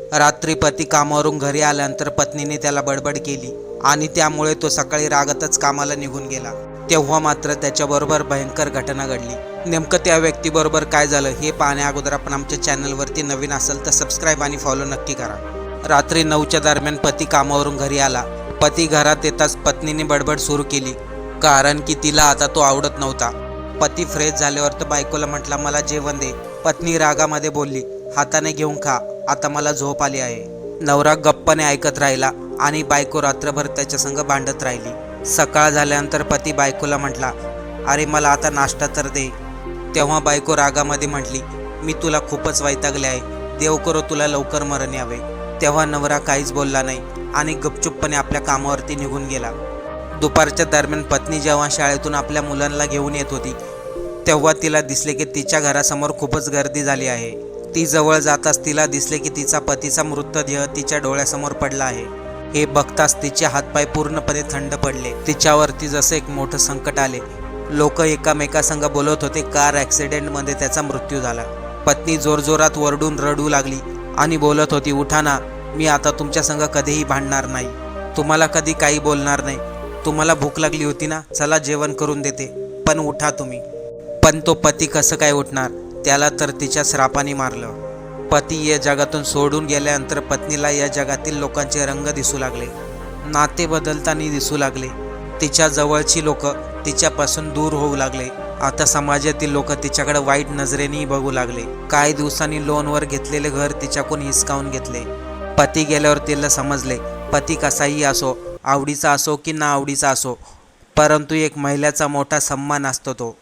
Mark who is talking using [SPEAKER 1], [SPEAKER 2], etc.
[SPEAKER 1] रात्री पती कामावरून घरी आल्यानंतर पत्नीने त्याला बडबड केली आणि त्यामुळे तो सकाळी रागातच कामाला निघून गेला. तेव्हा मात्र त्याच्याबरोबर भयंकर घटना घडली. नेमकं त्या व्यक्तीबरोबर काय झालं हे पाहण्या अगोदर आपण आमच्या चॅनलवरती नवीन असेल तर सबस्क्राईब आणि फॉलो नक्की करा. रात्री नऊच्या दरम्यान पती कामावरून घरी आला. पती घरात येताच पत्नीने बडबड सुरू केली. कारण की तिला आता तो आवडत नव्हता. पती फ्रेश झाल्यावर तर बायकोला म्हटला मला जेवण दे. पत्नी रागामध्ये बोलली हाताने घेऊन खा. आता मला झोप आली आहे. नवरा गप्पाने ऐकत राहिला आणि बायको रात्रभर त्याच्या संग भांडत राहिली. सकाळ झाल्यानंतर पती बायकोला म्हटला अरे मला आता नाश्ता तर दे. तेव्हा बायको रागामध्ये म्हटली मी तुला खूपच वैतागले आहे. देव करो तुला लवकर मरण यावे. तेव्हा नवरा काहीच बोलला नाही आणि गपचूपपणे आपल्या कामावरती निघून गेला. दुपारच्या दरम्यान पत्नी जेव्हा शाळेतून आपल्या मुलांना घेऊन येत होती तेव्हा तिला दिसले की तिच्या घरासमोर खूपच गर्दी झाली आहे. ती जवळ जाताच तिला दिसले की तिचा पतीचा मृतदेह तिच्या डोळ्यासमोर पडला आहे. हे बघताच तिचे हातपाय पूर्णपणे थंड पडले. तिच्यावरती जसे एक मोठं संकट आले. लोक एकामेकासंग बोलत होते कार ॲक्सिडेंटमध्ये त्याचा मृत्यू झाला. पत्नी जोरजोरात वरडून रडू लागली आणि बोलत होती उठा ना मी आता तुमच्या संग कधीही भांडणार नाही. तुम्हाला कधी काही बोलणार नाही. तुम्हाला भूक लागली होती ना चला जेवण करून देते. पण उठा तुम्ही. पण तो पती कसं काय उठणार? त्याला तर तिच्या श्रापाने मारलं. पती या जगातून सोडून गेल्यानंतर पत्नीला या जगातील लोकांचे रंग दिसू लागले. नाते बदलताना दिसू लागले. तिच्या जवळची लोक तिच्यापासून दूर होऊ लागले. आता समाजातील लोक तिच्याकडे वाईट नजरेनेही बघू लागले. काही दिवसांनी लोनवर घेतलेले घर तिच्याकडून हिसकावून घेतले. पती गेल्यावर तिला समजले पती कसाही असो आवडीचा असो की ना आवडीचा असो परंतु एक महिलेचा मोठा सन्मान असतो तो.